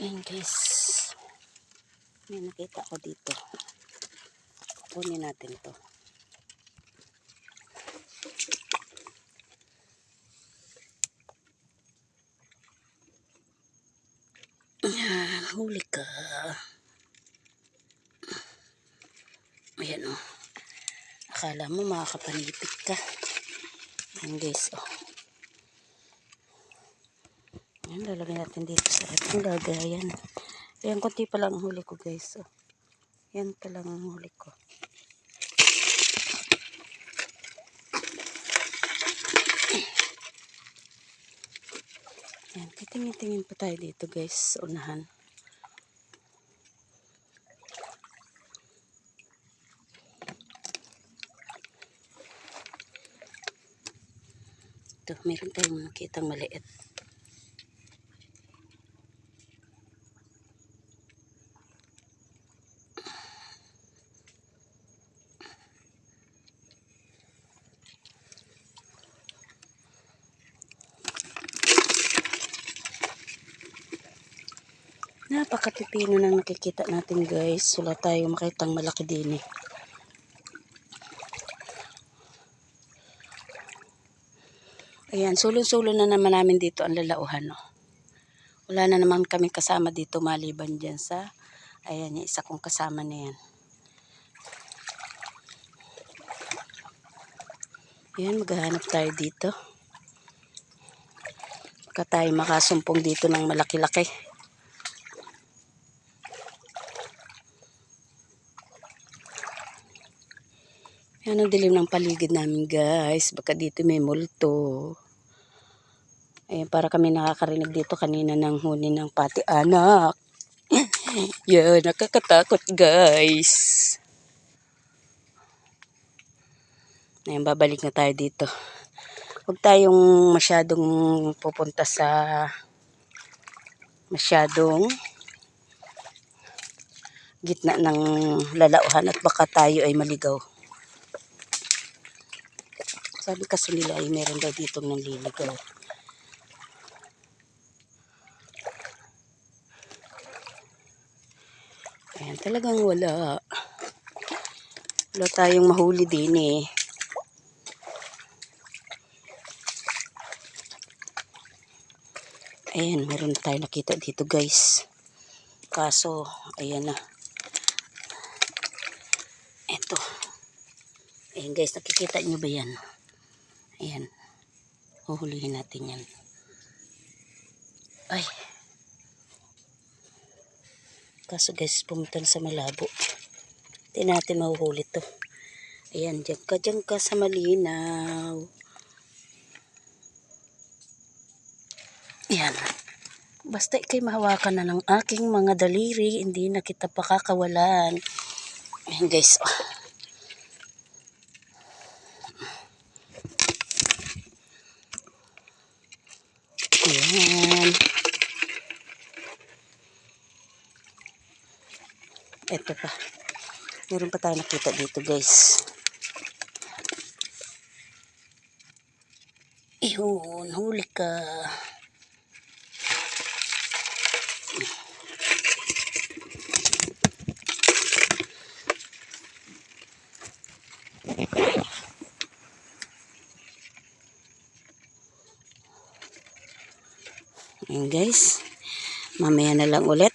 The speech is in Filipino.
Ayan guys. May nakita ko dito. Kunin natin to. Ayan, huli ka. Ayan o. Akala mo makakapanipit ka. Ayan guys o. Ayan, lalagyan natin dito sa ating lagayan. Ayan, konti pa lang ang huli ko guys. O. Yan pa lang ang huli ko. Ayan, titingin-tingin pa tayo dito guys sa unahan. Ito, meron tayong nakitang maliit. Napakatipino ng nakikita natin guys. Wala tayo makitang malaki din eh. Ayan, sulong-sulo na naman namin dito ang lalauhan. No? Wala na naman kami kasama dito maliban dyan sa, ayan, yung isa kong kasama na yan. Ayan, maghahanap tayo dito. Baka tayo makasumpong dito ng malaki-laki. Yan ang dilim ng paligid namin guys. Baka dito may multo. Ayan, para kami nakakarinig dito kanina ng huni ng pati anak. Yan, nakakatakot guys. Ayan, babalik na tayo dito. Huwag tayong masyadong pupunta sa masyadong gitna ng lalauhan at baka tayo ay maligaw. Sabi kasi nila ay meron daw ditong nanliligaw. Ayan, talagang wala. Wala tayong mahuli din eh. Ayan, meron tayo nakita dito guys. Kaso, ayan na. Eto. Ayan guys, nakikita nyo ba yan? Ayan. Huhulihin natin yan. Ay. Kaso guys, pumunta sa malabo. Hindi natin mahuhuli to. Ayan, dyan ka, dyan ka sa malinaw. Ayan. Basta ikay mahawakan na ng aking mga daliri, hindi na kita pakakawalan. Ayan guys, oh. Ayan. Ito pa. Meron pa tayo nakita dito guys. Ihun, huli ka. Ayan guys. Mamaya na lang ulit.